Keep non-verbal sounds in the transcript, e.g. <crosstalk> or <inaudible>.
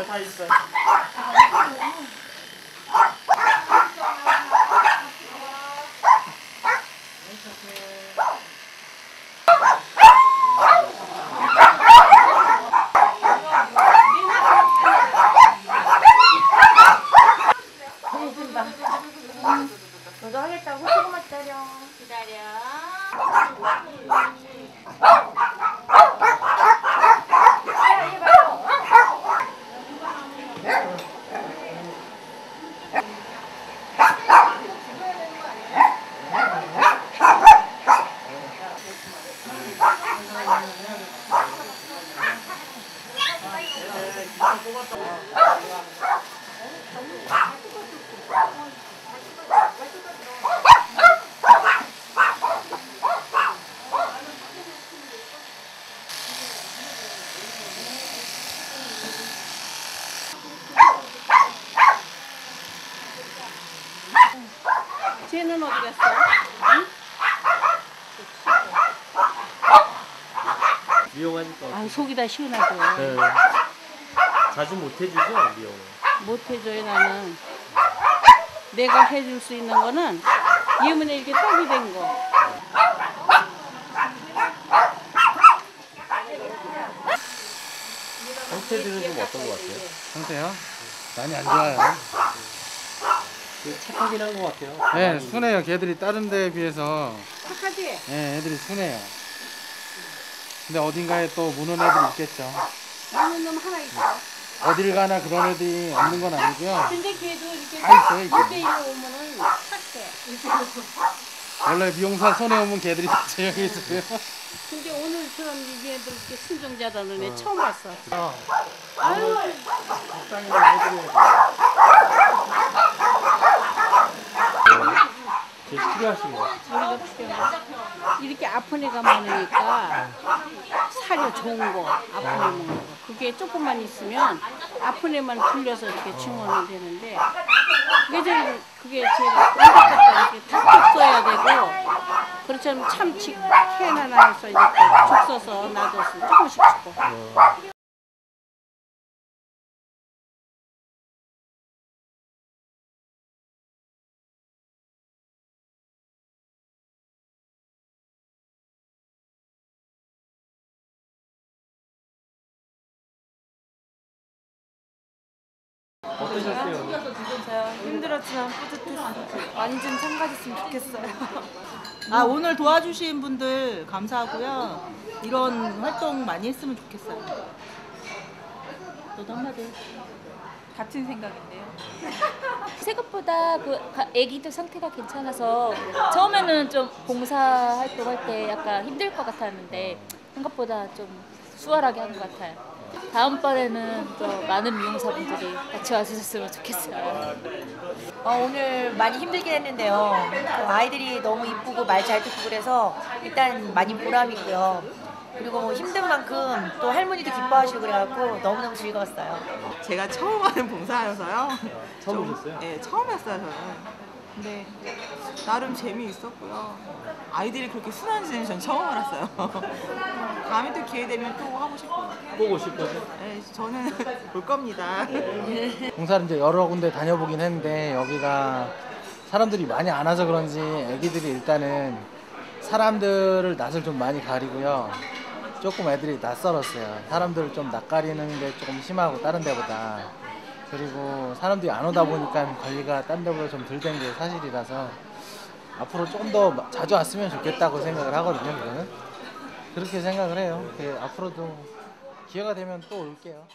네, 다 있어요. 너도 하겠다고 조금만 기다려. 쟤는 어디 갔어? 미용하니까. 아 속이 다 시원하고 네. 자주 못 해주죠, 미용을. 못 해줘요 나는. 내가 해줄 수 있는 거는 예문에 이렇게 떡이 된 거. 상태들은 좀 어떤 것 같아요? 상태요? 많이 안 좋아요. 그 착하긴 한 것 같아요. 네, 순해요. 걔들이 다른 데에 비해서 착하지? 네, 애들이 순해요. 근데 어딘가에 또 무는 애들이 있겠죠. 나는 놈 하나 있어. 어딜 가나 그런 애들이 없는 건 아니고요. 근데 걔도 이렇게 다 있어요, 이게. 이때 일로 오면은 착해. 원래 미용사 손에 오면 걔들이 다 제형이 있어요. 근데 오늘처럼 이게 이렇게 순종자라는 애 처음 봤어. 아, 아유. 제일 필요하신. 우리가 필요해. 이렇게 아픈 애가 많으니까 사료 좋은 거, 아픈 애 먹는 거. 그게 조금만 있으면 아픈 애만 불려서 이렇게 주문이 되는데 그게 제일 그게 제일 안타깝다. 이렇게 탁탁 써야 되고 그렇지 않으면 참치 캔 하나 해서 이렇게 죽 써서 놔뒀으면 조금씩 주고. 어, 어떠셨어요? 힘들었지만 뿌듯했어요. 완전 참가됐으면 좋겠어요. 아 오늘 도와주신 분들 감사하고요. 이런 활동 많이 했으면 좋겠어요. 너도 한마디. 해. 같은 생각인데요. <laughs> 생각보다 그 가- 아기들 상태가 괜찮아서 처음에는 좀 봉사 활동할 때 약간 힘들 것 같았는데 생각보다 좀 수월하게 한 것 같아요. 다음번에는 또 많은 미용사분들이 같이 와주셨으면 좋겠어요. 어, 오늘 많이 힘들긴 했는데요. 그 아이들이 너무 이쁘고 말 잘 듣고 그래서 일단 많이 보람있고요. 그리고 뭐 힘든 만큼 또 할머니도 기뻐하시고 그래갖고 너무너무 즐거웠어요. 제가 처음 하는 봉사여서요. 처음 좀- 오셨어요? 네, 처음이었어요 저는. 근데 나름 재미있었고요. 아이들이 그렇게 순한지는 전 처음 알았어요. <laughs> 다음에 또 기회 되면 또 하고 싶어요. 꼭 오실 거죠? 네, 저는 <laughs> 볼 겁니다. <laughs> 봉사를 이제 여러 군데 다녀보긴 했는데 여기가 사람들이 많이 안 와서 그런지 애기들이 일단은 사람들을 낯을 좀 많이 가리고요. 조금 애들이 낯설었어요. 사람들을 좀 낯가리는 게 조금 심하고 다른 데보다. 그리고 사람들이 안 오다 보니까 관리가 딴 데보다 좀 덜 된 게 사실이라서 앞으로 좀더 자주 왔으면 좋겠다고 생각을 하거든요. 그거는 그렇게 생각을 해요. 그 앞으로도 기회가 되면 또 올게요.